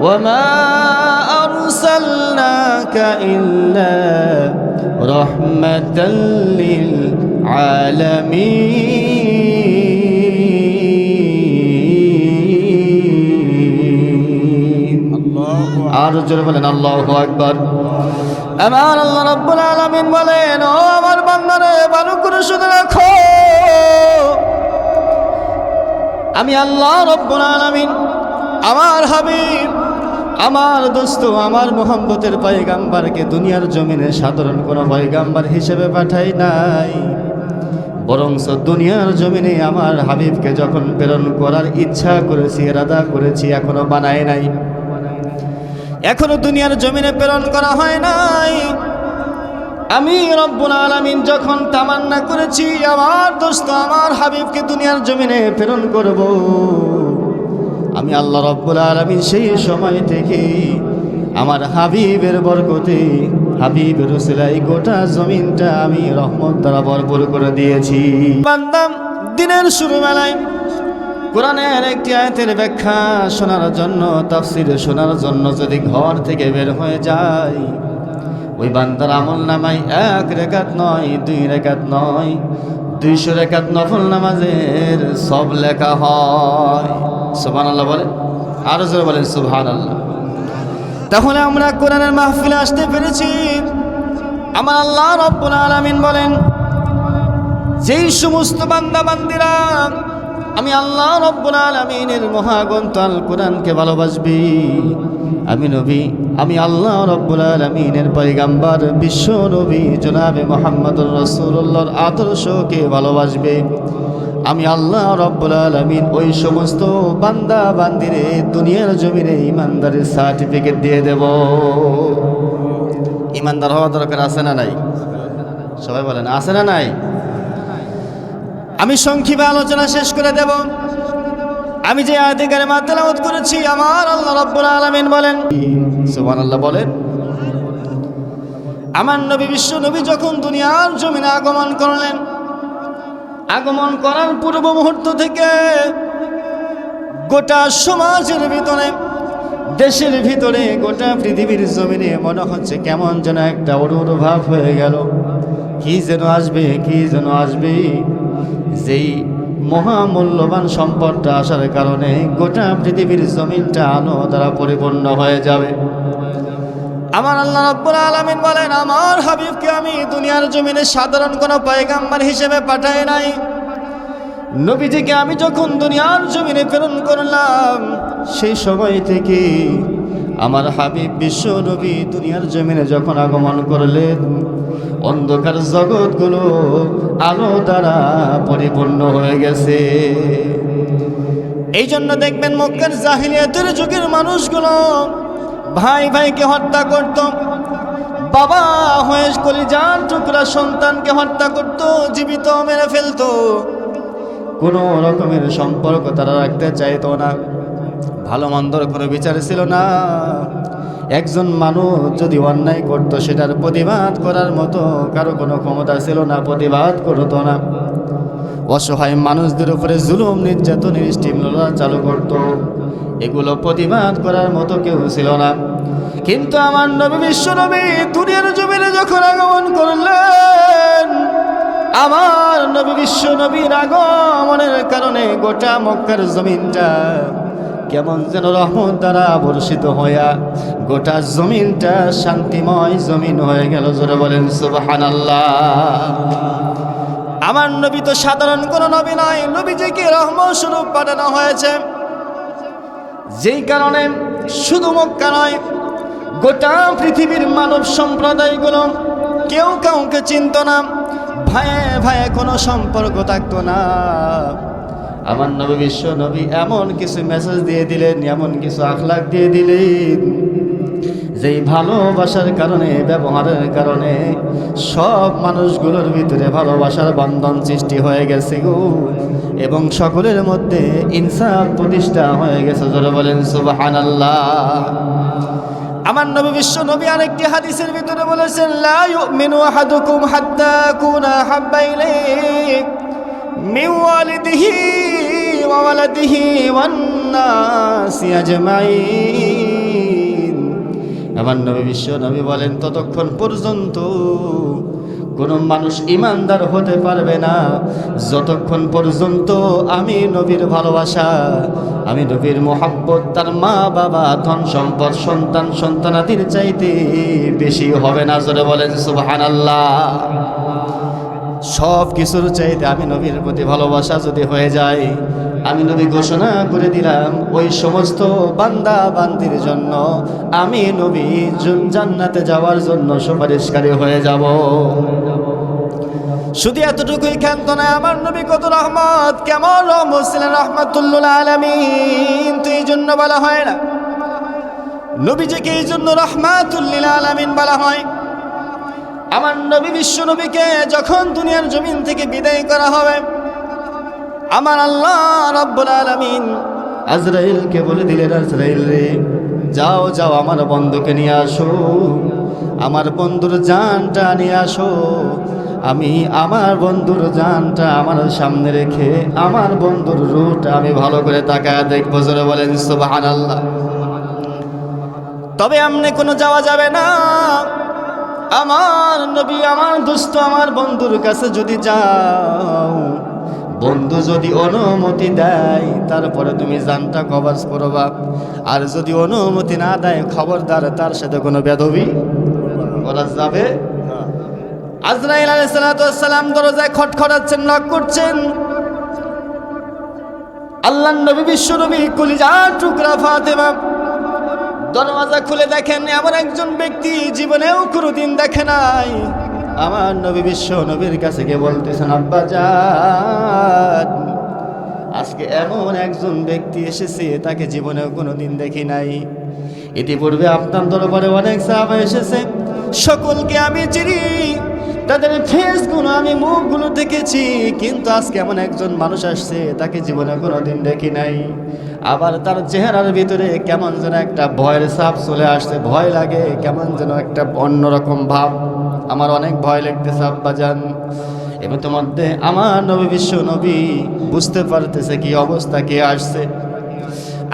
وما أرسلناك إلا رحمة للعالمين আর জোরে বলেন আল্লাহু আকবার আমার আল্লাহ রাব্বুল আলামিন বলেন ও আমার বান্দারে ভালো করে শুনে রাখো আমি আল্লাহ রব্বুল আলামিন আমার হাবিব আমার দোস্ত, আমার মোহাম্মতের পয়গাম্বারকে দুনিয়ার জমিনে সাধারণ কোনো পয়গাম্বার হিসেবে পাঠাই নাই। বরং দুনিয়ার জমিনে আমার হাবিবকে যখন প্রেরণ করার ইচ্ছা করেছি এরাদা করেছি, এখনও বানায় নাই। এখনও দুনিয়ার জমিনে প্রেরণ করা হয় নাই। আমি রব্বুল আলামিন যখন তামান্না করেছি, আমার দোস্ত, আমার হাবিবকে দুনিয়ার জমিনে প্রেরণ করব। আমি আল্লাহ রব্বুল আলামিন সেই সময় থেকে আমার হাবিবের বরকতে হাবিবের রসুলাই গোটা জমিনটা আমি রহমত দ্বারা ভরপুর করে দিয়েছি। বান্দাম, দিনের শুরু বেলায় কোরআনের একটি আয়াতের ব্যাখ্যা শোনার জন্য, তাফসির শোনার জন্য যদি ঘর থেকে বের হয়ে যায় ওই বান্দার আমল নামাই এক রেখাত নয়, দুই রেখাত নয়, দুইশো রেখাত নফল নামাজের সব লেখা হয়। সুবহান আল্লাহ বলে আরও জোরে বলেন সুবহান আল্লাহ তাহলে আমরা কোরআনের মাহফিলে আসতে পেরেছি। আমার আল্লাহ রব্বুল আলামিন বলেন, যেই সমস্ত বান্দা বান্দিরা আমি আল্লাহ রব্বুল আলমিনের মহাগ্রন্থ আল কোরআনকে ভালোবাসবি। আমি নবী, আমি আল্লাহ রব্বুল আলমিনের পৈগাম্বার বিশ্ব নবী জনাবে মোহাম্মদুর রসুল্লাহর আদর্শকে ভালোবাসবে। আমি আল্লাহ রব্বুল আলমিন ওই সমস্ত বান্দা বান্দিরে দুনিয়ার জমিনে ইমানদারের সার্টিফিকেট দিয়ে দেব। ইমানদার হওয়া দরকার আছে না নাই? সবাই বলেন, আছে না নাই? আমি সংক্ষেপে আলোচনা শেষ করে দেব। আমি যে আয়াতিকারে মাতালামত করেছি, আমার আল্লাহ রব্বুল আলামিন বলেন, সুবহানাল্লাহ বলেন, আমার নবী বিশ্ব নবী যখন দুনিয়ার জমিনে আগমন করলেন আগমন করার পূর্ব মুহূর্ত থেকে গোটা সমাজের ভিতরে, দেশের ভিতরে, গোটা পৃথিবীর জমিনে মনে হচ্ছে কেমন যেন একটা অরুর ভাব হয়ে গেল। কি যেন আসবে, কি যেন আসবে? যেই মহামূল্যবান সম্পদটা আসার কারণে গোটা পৃথিবীর জমিনটা আলো দ্বারা পরিপূর্ণ হয়ে যাবে। আমার আল্লাহ রাব্বুল আলামিন বলেন, আমার হাবিবকে আমি দুনিয়ার জমিনে সাধারণ কোনো পয়গাম্বার হিসেবে পাঠাই নাই। নবীজিকে আমি যখন দুনিয়ার জমিনে প্রেরণ করলাম, সেই সময় থেকে আমার হাবিব বিশ্ব নবী দুনিয়ার জমিনে যখন আগমন করলেন, অন্ধকার জগৎগুলো আলো দ্বারা পরিপূর্ণ হয়ে গেছে। এই জন্য দেখবেন মক্কার জাহিলিয়াতের যুগের মানুষগুলো ভাই ভাইকে হত্যা করত। বাবা হয়ে কলিজার টুকরা সন্তানকে হত্যা করত, জীবিত মেরে ফেলতো। কোনো রকমের সম্পর্ক তারা রাখতে চাইতো না। ভালো মন্দর কোনো বিচার ছিল না। একজন মানুষ যদি অন্যায় করত, সেটার প্রতিবাদ করার মতো কারও কোনো ক্ষমতা ছিল না, প্রতিবাদ করতো না। অসহায় মানুষদের উপরে জুলুম, নির্যাতনের স্টিমুলার চালু করত। এগুলো প্রতিবাদ করার মতো কেউ ছিল না। কিন্তু আমার নবী, বিশ্ব নবী, দুনিয়ার জমিনে যখন আগমন করলেন, আমার নবী, বিশ্ব নবীর আগমনের কারণে গোটা মক্কার জমিনটা কেমন যেন রহমত দ্বারা বর্ষিত হইয়া গোটা জমিনটা শান্তিময় জমিন হয়ে গেল, জোরে বলেন সুবাহান আমার নবী তো সাধারণ কোনো নবী নয় নবীজিকে রহমত স্বরূপ পাঠানো হয়েছে। যেই কারণে শুধু মক্কা নয়, গোটা পৃথিবীর মানব সম্প্রদায়গুলো কেউ কাউকে চিনত না, ভায়ে ভায়ে কোনো সম্পর্ক থাকতো না। আমার নবী বিশ্ব নবী এমন কিছু মেসেজ দিয়ে দিলেন, এমন কিছু আখলাখ দিয়ে দিলেন। যেই ভালোবাসার কারণে, ব্যবহারের কারণে সব মানুষগুলোর ভিতরে ভালোবাসার বন্ধন সৃষ্টি হয়ে গেছে গো। এবং সকলের মধ্যে ইনসাফ প্রতিষ্ঠা হয়ে গেছে যারা বলেন সুবাহান আমার নবী বিশ্ব নবী আরেকটি হাদিসের ভিতরে বলেছেন, লা ইউমিনু আহাদুকুম হাত্তা কুনা হাব্বা ইলাইহি মিন ওয়ালিদিহি ওয়া ওয়ালাদিহি ওয়ান নাসি আমার নবী বিশ্ব নবী বলেন, ততক্ষণ পর্যন্ত কোনো মানুষ ইমানদার হতে পারবে না। যতক্ষণ পর্যন্ত আমি নবীর ভালোবাসা, আমি নবীর মোহাব্বত, তার মা, বাবা, ধন সম্পদ, সন্তান, সন্তানাদির চাইতে বেশি হবে না। জোরে বলেন সুবহান আল্লাহ সব কিছুর চাইতে আমি নবীর প্রতি ভালোবাসা যদি হয়ে যায়, আমি নবী ঘোষণা করে দিলাম, ওই সমস্ত বান্দা বান্দির জন্য আমি নবী জন- জান্নাতে যাওয়ার জন্য সুপারিশকারী হয়ে যাব। শুধু এতটুকুই ক্ষান্ত না আমার নবী কত রহমত, কেমন রহমত ছিলেন রহমতুল্লাহ আলমিন। তো এই জন্য বলা হয় না, নবীজিকে এই জন্য রহমাতুল্লিল আলমিন বলা হয়। আমার নবী বিশ্ব নবীকে যখন দুনিয়ার জমিন থেকে বিদায় করা হবে, আমার আল্লাহ রব্বুল আলামিন আজরাইলকে বলে দিলেন, আজরাইল রে, যাও যাও আমার বন্ধুকে নিয়ে আসো, আমার বন্ধুর জানটা নিয়ে আসো, আমি আমার বন্ধুর জানটা আমার সামনে রেখে, আমার বন্ধুর রুট আমি ভালো করে তাকায় দেখব, জোরে বলেন, সুবহানাল্লাহ। তবে আমনে কোনো যাওয়া যাবে না। আমার নবী, আমার দোস্ত, আমার বন্ধুর কাছে যদি যাও, বন্ধু যদি অনুমতি দেয়, তারপরে তুমি জানটা কভার করবা। আর যদি অনুমতি না দেয়, খবরদার, তার সাথে কোনো বেদবি করা যাবে? আজরাইল আলাইসালাম দরজায় খটখটাচ্ছেন নক করছেন আল্লাহ নবী, বিশ্ব নবী কলিজা টুকরা ফাতেমা দরওয়াজা খুলে দেখেন, এমন একজন ব্যক্তি জীবনেও কোনোদিন দেখে নাই। আমার নবী বিশ্ব নবীর কাছে গিয়ে বলতেছেন, আব্বা যান আজকে এমন একজন ব্যক্তি এসেছে, তাকে জীবনেও কোনো দিন দেখি নাই। ইতিপূর্বে আপনার দরবারে অনেক সাহাবা এসেছে, সকলকে আমি চিনি, তাদের ফেসগুলো আমি, মুখগুলো দেখেছি, কিন্তু আজকে এমন একজন মানুষ আসছে, তাকে জীবনে কোনো দিন দেখি নাই। আবার তার চেহারার ভিতরে কেমন যেন একটা ভয়ের সাপ চলে আসছে। ভয় লাগে, কেমন যেন একটা অন্যরকম ভাব। আমার অনেক ভয় লাগতেছে, আব্বা যান মধ্যে আমার নবী, বিশ্ব নবী বুঝতে পারতেছে কি অবস্থা, কে আসছে।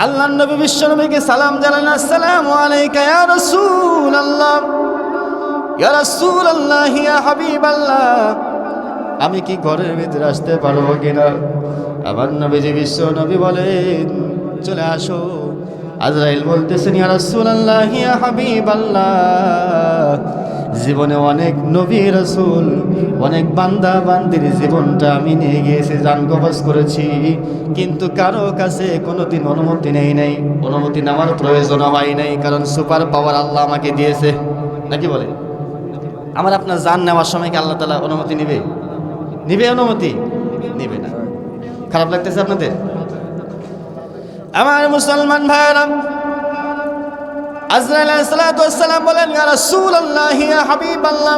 আল্লাহ নবী, বিশ্ব নবীকে সালাম জানান, আসসালামু আলাইকা ইয়া রাসূলুল্লাহ ইয়া রাসূলুল্লাহ, ইয়া হাবিবাল্লাহ। আমি কি ঘরের ভিতরে আসতে পারব কিনা? আমার নবীজি, বিশ্ব নবী বলেন চলে আসো। আজরাইল বলতেছেন জীবনে অনেক নবী রসুল, অনেক বান্দা বান্দির জীবনটা আমি নিয়ে গিয়েছি জান কবজ করেছি। কিন্তু কারও কাছে কোনোদিন অনুমতি নেই নাই। অনুমতি নেওয়ার প্রয়োজন হয় নাই, কারণ সুপার পাওয়ার আল্লাহ আমাকে দিয়েছে। নাকি বলে? আমার আপনার জান নেওয়ার সময় কি আল্লাহ তালা অনুমতি নিবে? নিবে অনুমতি? নিবে না। খারাপ লাগতেছে আপনাদের? আমার মুসলমান ভাইরা আজরাইলাম বলেন রাসূল আল্লাহ হাবিব আল্লাহ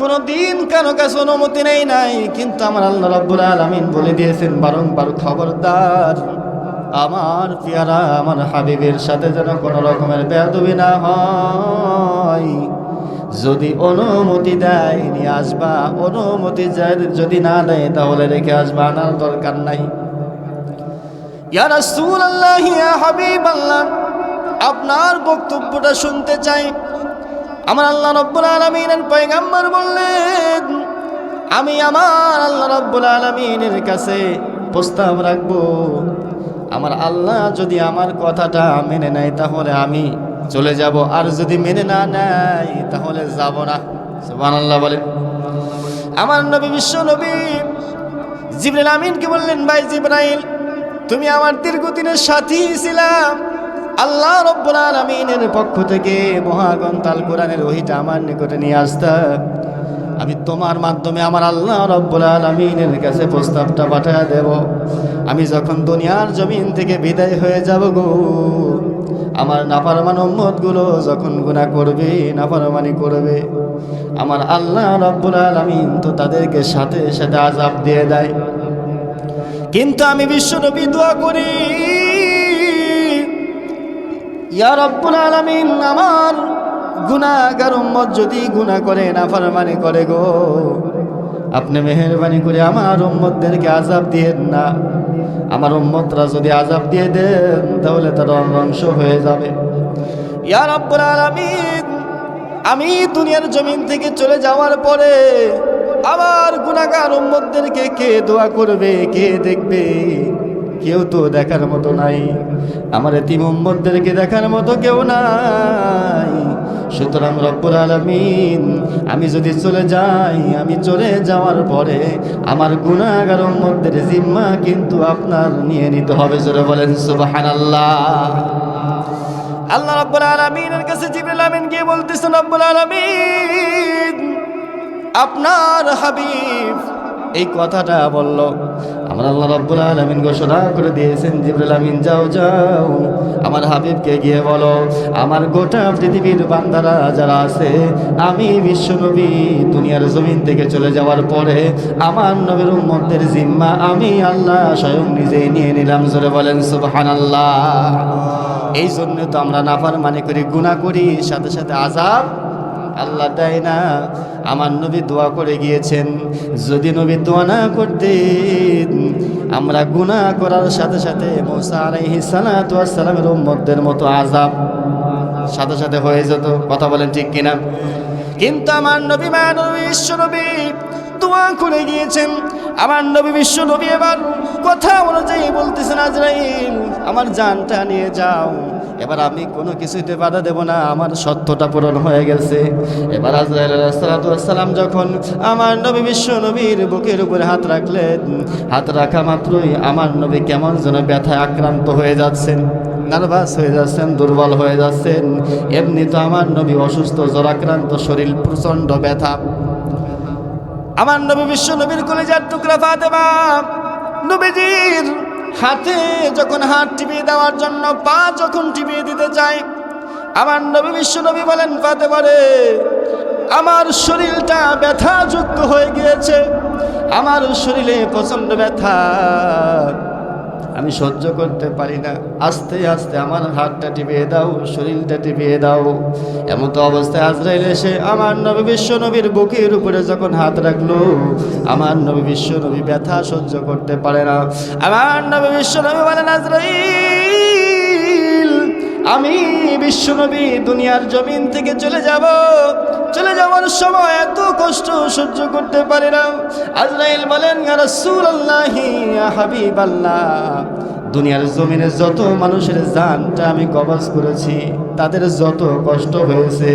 কোনো দিন কারও কাছে অনুমতি নেই, নাই। কিন্তু আমার আল্লাহ রাব্বুল আলামিন বলে দিয়েছেন, বারংবার খবরদার। আমার পেয়ারা, আমার হাবিবের সাথে যেন কোনো রকমের বেয়াদবি না হয়। যদি অনুমতি দেয় নিয়ে আসবা। অনুমতি যদি না দেয়, তাহলে রেখে আসবা। আনার দরকার নাই। ইয়া রাসূলুল্লাহ, ইয়া হাবিবাল্লাহ, আপনার বক্তব্যটা শুনতে চাই। আমার আল্লাহ রব্বুল আলমিনের পয়গাম্বর বললেন, আমি আমার আল্লাহ রব্বুল আলমিনের কাছে প্রস্তাব রাখব। আমার আল্লাহ যদি আমার কথাটা মেনে নেয়, তাহলে আমি চলে যাব। আর যদি মেনে না নেয়, তাহলে যাব না। সুবহানাল্লাহ বলে আমার নবী, বিশ্ব নবী জিবরাইল আমিনকে বললেন, ভাই জিব্রাইল তুমি আমার দীর্ঘদিনের সাথী ছিলাম। আল্লাহ রব্বুল আলমিনের পক্ষ থেকে মহাগ্রন্থ আল কোরআনের ওহিটা আমার নিকটে নিয়ে আসতা। আমি তোমার মাধ্যমে আমার আল্লাহ রব্বুল আলমিনের কাছে প্রস্তাবটা পাঠিয়ে দেব। আমি যখন দুনিয়ার জমিন থেকে বিদায় হয়ে যাব গো, আমার নাফারমান উম্মতগুলো যখন গুণা করবে, নাফারমানি করবে, আমার আল্লাহ রব্বুল আলমিন তো তাদেরকে সাথে সাথে আজাব দিয়ে দেয়। কিন্তু আমি বিশ্বনবী দোয়া করি। ইয়া রব্বুল আলামিন, আমার গুনাহগার উম্মত যদি গুনাহ করে, নাফরমানি করে গো। আপনি মেহেরবানি করে আমার উম্মতদেরকে আজাব দিয়েন না। আমার উম্মতরা যদি আজাব দিয়ে দেন, তাহলে তারা ধ্বংস হয়ে যাবে। ইয়া রব্বুল আলামিন, আমি দুনিয়ার জমিন থেকে চলে যাওয়ার পরে আমার গুণাগার উম্মতদেরকে কে দোয়া করবে, কে দেখবে? কেউ তো দেখার মতো নাই। আমার এতিম উম্মতদেরকে দেখার মতো কেউ নাই। সুতরাং রব্বুল আলামিন, আমি যদি চলে যাই, আমি চলে যাওয়ার পরে আমার গুণাগার উম্মতদের জিম্মা কিন্তু আপনার নিয়ে নিতে হবে। জোরে বলেন, সুবহানাল্লাহ। আল্লাহ রাব্বুল আলামিনের কাছে জিবরিল আমিন গিয়ে বলতেছেন রব্বুল আলামিন আপনার হাবিব। এই কথাটা বলল। আমার আল্লাহ রাব্বুল আলামিন ঘোষণা করে দিয়েছেন, জিবরিল আমিন, যাও যাও। আমার হাবিবকে গিয়ে বলো, আমার গোটা পৃথিবীর বান্দারা যারা আছে, আমি বিশ্বনবী দুনিয়ার জমিন থেকে চলে যাওয়ার পরে আমার নবীর উম্মতদের জিম্মা আমি আল্লাহ স্বয়ং নিজেই নিয়ে নিলাম। জোরে বলেন, সুবহানাল্লাহ। এই জন্য তো আমরা নাফার মানে করি গুণা করি, সাথে সাথে আজাব আল্লাহ দেয় না। আমার নবী দোয়া করে গিয়েছেন, যদি নবী দোয়া না করতেন, আমরা গুণা করার সাথে সাথে মোসা আলাইহি সালামের উম্মতদের মতো আজাব সাথে সাথে হয়ে যেত। কথা বলেন ঠিক কিনা? কিন্তু আমার নবী মানবী বিশ্ব দোয়া করে গিয়েছেন। আমার নবী, বিশ্ব নবী এবার কথা অনুযায়ী বলতেছেন, আজরাইল, আমার জানটা নিয়ে যাও। এবার আমি কোনো কিছুতে বাধা দেব না, আমার সত্যটা পূরণ হয়ে গেছে। এবার আজরাইল সালাম যখন আমার নবী, বিশ্ব নবীর বুকের উপরে হাত রাখলেন, হাত রাখা মাত্রই আমার নবী কেমন যেন ব্যথায় আক্রান্ত হয়ে যাচ্ছেন, নার্ভাস হয়ে যাচ্ছেন, দুর্বল হয়ে যাচ্ছেন। এমনি তো আমার নবী অসুস্থ, জ্বরাক্রান্ত শরীর, প্রচণ্ড ব্যথা। আমার নবী, বিশ্ব নবীর কলেজার টুকরা ফাতেমা, নবীজির হাতে যখন হাত টিপিয়ে দেওয়ার জন্য, পা যখন টিপিয়ে দিতে চায়, আমার নবী, বিশ্ব নবী বলেন পাতে পারে আমার শরীরটা ব্যথাযুক্ত হয়ে গিয়েছে। আমার শরীরে প্রচণ্ড ব্যথা। আমি সহ্য করতে পারি না। আস্তে আস্তে আমার হাতটা টিপিয়ে দাও, শরীরটা টিপিয়ে দাও। এমন তো অবস্থায় আজরাইল এসে আমার নবী বিশ্ব নবীর বুকের উপরে যখন হাত রাখল, আমার নবী বিশ্ব নবী ব্যথা সহ্য করতে পারে না। আমার নবী বিশ্ব নবী বলেন, আজরাইল, আমি বিশ্বনবী দুনিয়ার জমিন থেকে চলে যাব। চলে যাওয়ার সময় এত কষ্ট সহ্য করতে পারি না। আজরাইল বলেন, ইয়া হাবিবাল্লাহ, দুনিয়ার জমিনে যত মানুষের জানটা আমি কবজ করেছি, তাদের যত কষ্ট হয়েছে,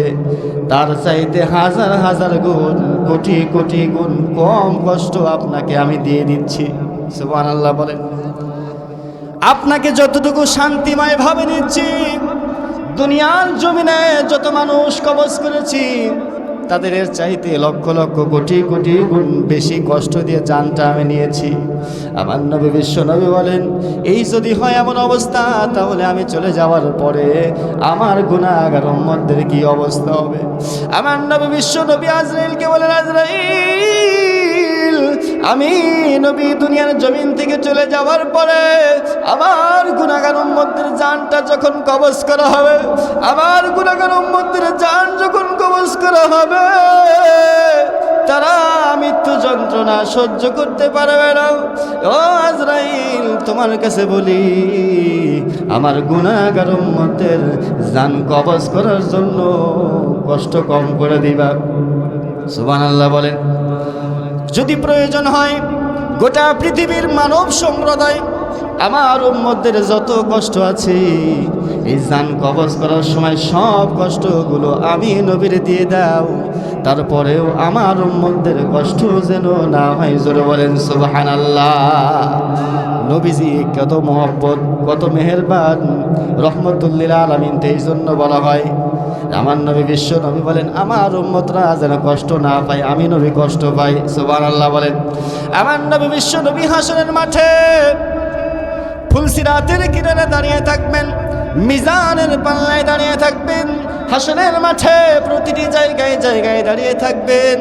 তার চাইতে হাজার হাজার গুণ, কোটি কোটি গুণ কম কষ্ট আপনাকে আমি দিয়ে দিচ্ছি। সুবান আল্লাহ বলেন। আপনাকে যতটুকু শান্তিময় ভাবে নিচ্ছি দুনিয়ার জমিনে যত মানুষ কবজ করেছি, তাদের এর চাইতে লক্ষ লক্ষ কোটি কোটি গুণ বেশি কষ্ট দিয়ে জানটা আমি নিয়েছি। আমার নবী বিশ্ব নবী বলেন, এই যদি হয় এমন অবস্থা, তাহলে আমি চলে যাওয়ার পরে আমার গুণাগার উম্মতদের কি অবস্থা হবে? আমার নবী বিশ্ব নবী আজরাইলকে বলেন, আজরাইল আমি নবী দুনিয়ার জমিন থেকে চলে যাওয়ার পরে আমার গুণাগার উম্মতদের জানটা যখন কবজ করা হবে, আমার গুণাগার উম্মতদের জান যখন কবজ করা হবে, তারা মৃত্যু যন্ত্রণা সহ্য করতে পারবে না। ও আজরাইল, তোমার কাছে বলি, আমার গুণাগার উম্মতের জান কবজ করার জন্য কষ্ট কম করে দিবা। সুবহানাল্লাহ বলেন। যদি প্রয়োজন হয়, গোটা পৃথিবীর মানব সম্প্রদায়, আমার উম্মদের যত কষ্ট আছে, এই যান কবজ করার সময় সব কষ্টগুলো আমি নবীর দিয়ে দাও। তারপরেও আমার উম্মদের কষ্ট যেন না হয়, জোরে বলেন সুবহান নবীজি কত মহব্বত, কত মেহেরবান, রহমতুল্লিল আলমিন এই জন্য বলা হয় আমার নবী বিশ্ব নবী বলেন, আমার উম্মতরা যেন কষ্ট না পায়, আমি নবী কষ্ট পাই। সুবান আল্লাহ বলেন। আমার নবী বিশ্ব নবী হাসনের মাঠে ফুলসিরাতের কিনারে দাঁড়িয়ে থাকবেন, মিজানের পাল্লায় দাঁড়িয়ে থাকবেন, হাসনের মাঠে প্রতিটি জায়গায় জায়গায় দাঁড়িয়ে থাকবেন,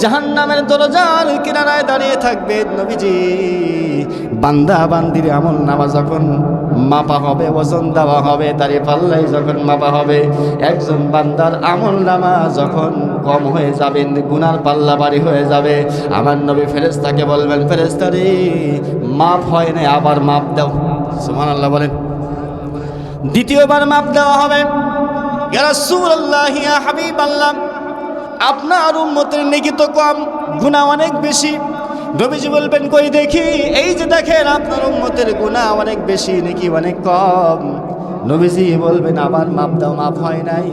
জাহান্নামের দরজার কিনারায় দাঁড়িয়ে থাকবেন নবীজি। বান্দা বান্দির আমল নামা যখন মাপা হবে, ওজন দেওয়া হবে তারে পাল্লাই যখন মাপা হবে, একজন বান্দার আমল নামা যখন কম হয়ে যাবে, গুনার পাল্লা বাড়ি হয়ে যাবে। আমার নবী ফেরেস্তাকে বলবেন ফেরেস্তারে মাপ হয় না আবার মাপ দাও। সুমান আল্লাহ বলেন। দ্বিতীয়বার মাপ দেওয়া হবে আপনার উম্মতের নেকি তো কম, গুনাহ অনেক বেশি। নবীজি বলবেন, কই দেখি? এই যে দেখেন, আপনার উম্মতের গুণা অনেক বেশি, নাকি অনেক কম? নবীজি বলবেন, আবার মাপ দাও, মাপ হয় নাই।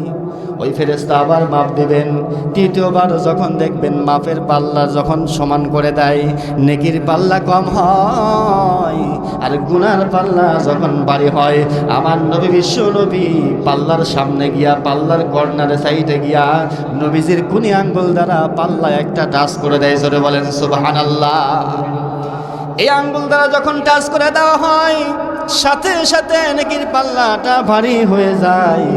ওই ফেরেস্তা আবার মাপ দিবেন। তৃতীয়বার যখন দেখবেন মাপের পাল্লা যখন সমান করে দেয়, নেকির পাল্লা কম হয় আর গুনার পাল্লা যখন বাড়ি হয়, আমার নবী বিশ্ব নবী পাল্লার সামনে গিয়া, পাল্লার কর্নারে সাইডে গিয়া নবীজির কুনি আঙ্গুল দ্বারা পাল্লা একটা টাচ করে দেয়, জোরে বলেন সুবাহান এই আঙ্গুল দ্বারা যখন টাচ করে দেওয়া হয় সাথে সাথে নাকি পাল্লাটা ভারী হয়ে যায়।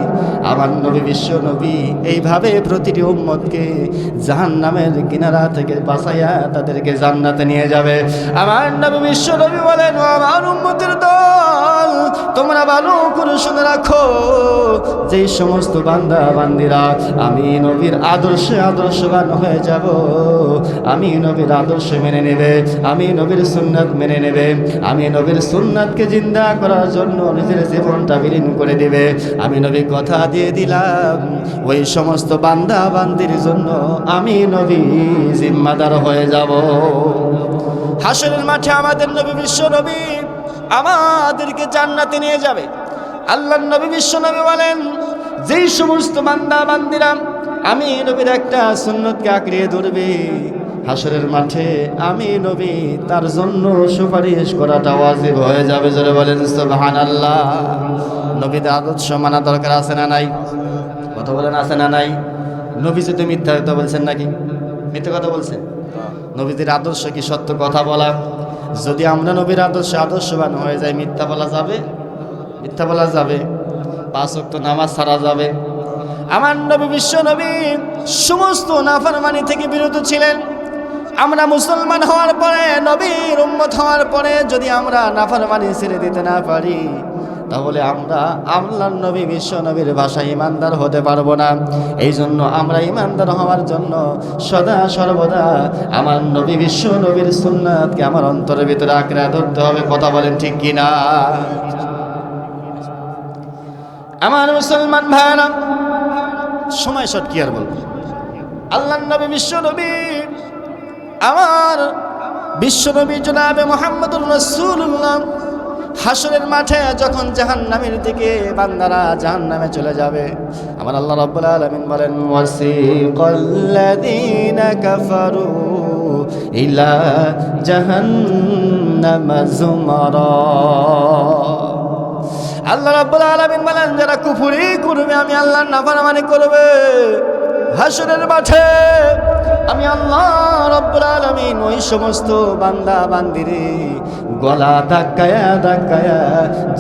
আমার নবী, বিশ্ব নবী, এইভাবে প্রতিটি উম্মতকে জাহান নামের কিনারা থেকে বাঁচাইয়া তাদেরকে জান্নাতে নিয়ে যাবে। আমার নবী, বিশ্ব নবী বলেন, "ও আমার উম্মতের দল, তোমরা ভালো করে শুনে রাখো, যেই সমস্ত বান্দা বান্দিরা, আমি নবীর আদর্শে আদর্শবান হয়ে যাব। আমি নবীর আদর্শ মেনে নেবে, আমি নবীর সুন্নাত মেনে নেবে, আমি নবীর সুন্নাতকে জিন্দা করার জন্য নিজের জীবনটা বিলীন করে দিবে। আমি নবী কথা দিয়ে দিলাম। ওই সমস্ত বান্দা বান্দির জন্য আমি নবী জিম্মাদার হয়ে যাব। হাসরের মাঠে আমাদের নবী বিশ্ব নবী আমাদেরকে জান্নাতে নিয়ে যাবে। আল্লাহ নবী বিশ্ব নবী বলেন, যেই সমস্ত বান্দা বান্দিরা আমি নবীর একটা সুন্নতকে আঁকড়িয়ে ধরবে, হাসরের মাঠে আমি নবী তার জন্য সুপারিশ করাটা ওয়াজিব হয়ে যাবে। জোরে বলেন, সুবহানাল্লাহ। নবীদের আদর্শ মানা দরকার আছে না নাই? কথা বলেন আছে না নাই? নবী যদি মিথ্যা কথা বলছেন নাকি? মিথ্যা কথা বলছেন? নবীদের আদর্শ কি সত্য কথা বলা? যদি আমরা নবীর আদর্শ আদর্শবান হয়ে যাই, মিথ্যা বলা যাবে? মিথ্যা বলা যাবে। পাঁচ অক্ট নামাজ ছাড়া যাবে। আমার নবী বিশ্ব নবী সমস্ত নাফরমানি থেকে বিরত ছিলেন। আমরা মুসলমান হওয়ার পরে, নবীর উম্মত হওয়ার পরে যদি আমরা নাফরমানি ছেড়ে দিতে না পারি তাহলে আমরা আল্লাহ নবী, বিশ্ব নবীর ভাষায় ইমানদার হতে পারব না। এই জন্য আমরা ইমানদার হওয়ার জন্য সদা সর্বদা আমার নবী, বিশ্ব নবীর সুন্নাতকে আমার অন্তরের ভিতরে আঁকড়ে ধরতে হবে। কথা বলেন ঠিক কিনা? আমার মুসলমান ভাইরা সময় শট কি আর বলব? আল্লাহ নবী, বিশ্ব নবী, আমার বিশ্ব নবী জনাবে মোহাম্মদুর রসুল্লাহ হাসরের মাঠে যখন জাহান নামের দিকে বান্দারা জাহান নামে চলে যাবে, আমার আল্লাহ রব্বুল আলমিন বলেন, ওয়াসিকাল্লাযীনা কাফারু ইলা জাহান্নাম যুমারা। আল্লাহ রাব্বুল আলামিন বলেন, যারা কুফরি করবে, আমি আল্লাহর নাফরমানি করবে। হাসরের মাঠে আমি আল্লাহ রব্বুল আলামিন ওই সমস্ত বান্দা বান্দিরে গলা ধাক্কায়া ধাক্কায়া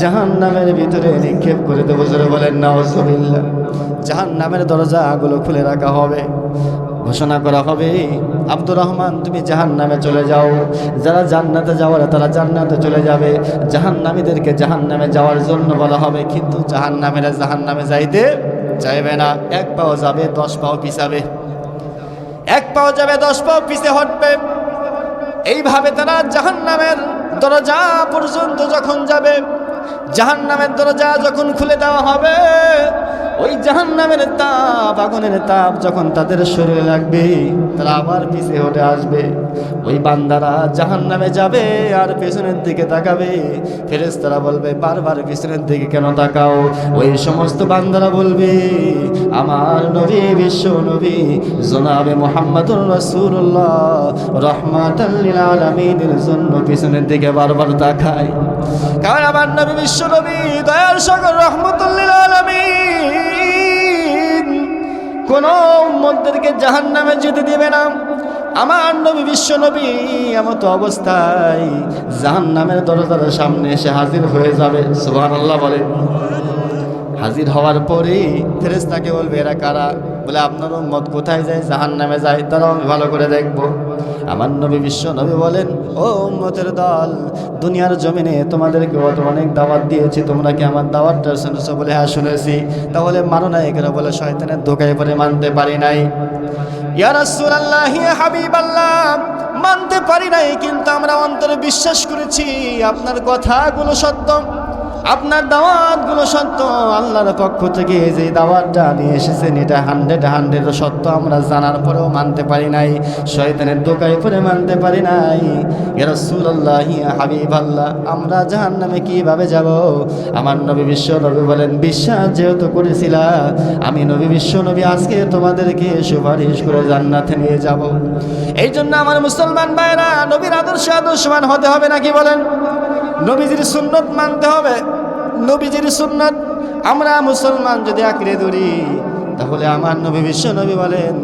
জাহান্নামের ভিতরে নিক্ষেপ করে দেবো, জোরে বলেন, নাউজুবিল্লাহ। জাহান্নামের দরজাগুলো খুলে রাখা হবে, ঘোষণা করা হবে, আব্দুর রহমান, তুমি জাহান নামে চলে যাও। যারা জান্নাতে যাওয়ার, তারা জান্নাতে চলে যাবে। জাহান নামীদেরকে জাহান নামে যাওয়ার জন্য বলা হবে, কিন্তু জাহান নামেরা জাহান নামে যাইতে চাইবে না। এক পাও যাবে, দশ পাও পিছাবে। এক পাও যাবে, দশ পাও পিছে হটবে। এইভাবে তারা জাহান নামের দরজা পর্যন্ত যখন যাবে জাহান নামের দরজা যখন খুলে দেওয়া হবে ওই জাহান নামের তাপ, আগুনের তাপ যখন তাদের শরীরে লাগবে, তারা আবার পিছিয়ে হটে আসবে। ওই বান্দারা জাহান নামে যাবে আর পেছনের দিকে তাকাবে। ফেরেস তারা বলবে, বারবার পেছনের দিকে কেন তাকাও? ওই সমস্ত বান্দারা বলবে, আমার নবী, বিশ্ব নবী, জনাবে মোহাম্মদুর রসুল্লাহ রহমাতাল্লিল আলমিনের জন্য পিছনের দিকে বারবার তাকায়। কারণ আমার নবী, বিশ্ব নবী, দয়াল সাগর রহমতুল্লিল আলমিন। কোন উম্মতদেরকে জাহান নামে যেতে দিবে না। আমার নবী, বিশ্ব নবী, এমত অবস্থায় জাহান নামের দরজার সামনে এসে হাজির হয়ে যাবে সুহান আল্লাহ বলে। হাজির হওয়ার পরেই ফেরেস্তাকে বলবে, এরা কারা? বলে, আপনার মত কোথায় যায়? জাহান নামে যায়। তারাও আমি ভালো করে দেখব। আমার নবী বিশ্ব নবী বলেন, ও উম্মতের দল, দুনিয়ার জমিনে তোমাদেরকে অত অনেক দাওয়াত দিয়েছি, তোমরা কি আমার দাওয়াতটা শুনেছো বলে? হ্যাঁ শুনেছি। তাহলে মানো না এখানে বলে, শয়তানের ধোকায় পরে মানতে পারি নাই। মানতে পারি নাই, কিন্তু আমরা অন্তরে বিশ্বাস করেছি, আপনার কথাগুলো সত্য। আপনার দাওয়াতগুলো সত্য, আল্লাহর পক্ষ থেকে যে দাওয়াতটা নিয়ে এসেছেন, এটা হান্ড্রেড হান্ড্রেড সত্য, আমরা জানার পরেও মানতে পারি নাই, শয়তানের দোকায় পরে মানতে পারি নাই। রসুল্লাহ হাবিব আল্লাহ আমরা জাহান নামে কীভাবে যাব? আমার নবী বিশ্ব নবী বলেন, বিশ্বাস যেহেতু করেছিলা, আমি নবী বিশ্ব নবী, আজকে তোমাদেরকে সুপারিশ করে জান্নাতে নিয়ে যাব। এই জন্য আমার মুসলমান ভাইরা নবীর আদর্শ আদর্শবান হতে হবে নাকি বলেন? নবীজির সুন্নত মানতে হবে। নবীজির সুন্নত। আমরা মুসলমান যদি আঁকড়ে ধরি, তাহলে আমার নবী বিশ্ব নবী বলেন,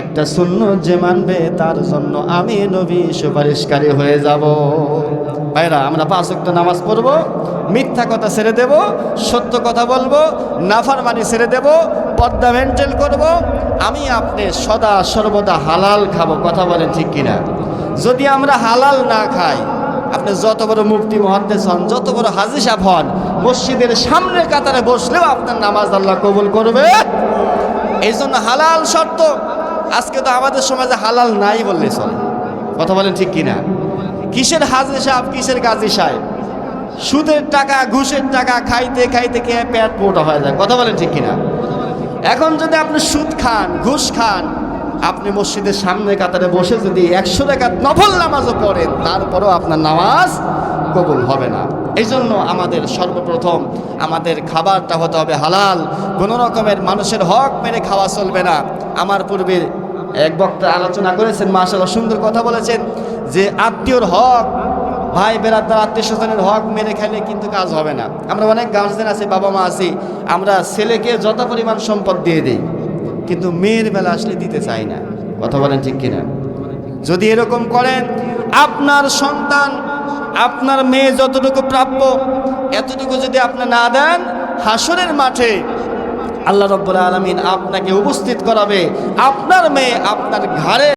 একটা সুন্নত যে মানবে, তার জন্য আমি নবী সুপারিশকারী হয়ে যাব। ভাইরা, আমরা পাঁচ ওয়াক্ত নামাজ পড়ব, মিথ্যা কথা ছেড়ে দেব, সত্য কথা বলব, নাফারমানি ছেড়ে দেব, পর্দা মেনটেন করব। আমি আপনি সদা সর্বদা হালাল খাব, কথা বলেন ঠিক কিনা? যদি আমরা হালাল না খাই আপনি যত বড় মুফতি মহাদ্দেশ হন, যত বড় হাজি হন, মসজিদের সামনে কাতারে বসলেও আপনার নামাজ আল্লাহ কবুল করবে। এই জন্য হালাল শর্ত। আজকে তো আমাদের সমাজে হালাল নাই বললে চলে। কথা বলেন ঠিক কিনা? কিসের হাজি সাহেব, কিসের গাজী সাহেব? সুদের টাকা, ঘুষের টাকা খাইতে খাইতে খেয়ে পেট মোটা হয়ে যায়। কথা বলেন ঠিক কিনা? এখন যদি আপনি সুদ খান, ঘুষ খান আপনি মসজিদের সামনে কাতারে বসে যদি একশো টাকা নফল নামাজও পড়েন, তারপরও আপনার নামাজ কবুল হবে না। এই জন্য আমাদের সর্বপ্রথম আমাদের খাবারটা হতে হবে হালাল। কোনো রকমের মানুষের হক মেরে খাওয়া চলবে না। আমার পূর্বে এক বক্তা আলোচনা করেছেন মাসাল্লাহ সুন্দর কথা বলেছেন যে আত্মীয়র হক, ভাই বেড়াদার আত্মীয় স্বজনের হক মেরে খেলে কিন্তু কাজ হবে না। আমরা অনেক গার্জেন আছে, বাবা মা আছি, আমরা ছেলেকে যত পরিমাণ সম্পদ দিয়ে দিই কিন্তু মেয়ের বেলা আসলে দিতে চায় না। কথা বলেন ঠিক কিনা? যদি এরকম করেন, আপনার সন্তান, আপনার মেয়ে যতটুকু প্রাপ্য, এতটুকু যদি আপনি না দেন, হাসরের মাঠে আল্লাহ রব্বুল আলমিন আপনাকে উপস্থিত করাবে। আপনার মেয়ে আপনার ঘাড়ে